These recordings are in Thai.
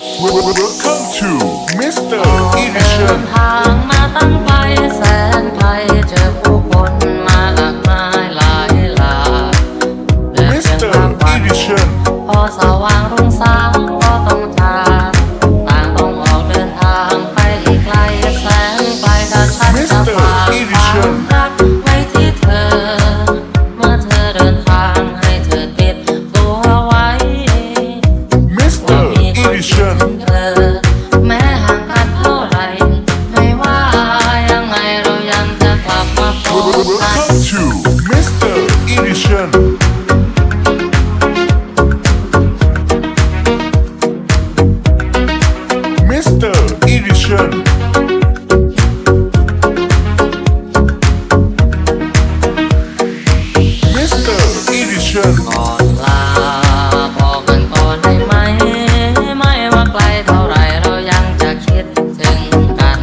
Welcome to Mr. เดิ Edition นทางมาตั้งไกลแสนไกลเจอผู้คนมากมายหลายหลากเดินเพียง Mr. ทางวัน Edition พอสว่างรุ่งสาง Action. Mr. Edition. ก่อนลาพอกันก่อนได้ไหม ไม่ว่าไกลเท่าไรเรายังจะคิดถึงกัน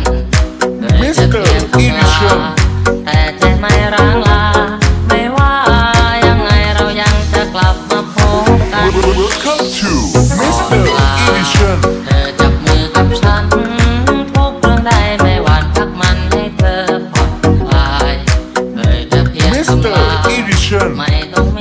Mr. เธอจะเตรียมตัว Edition. Action.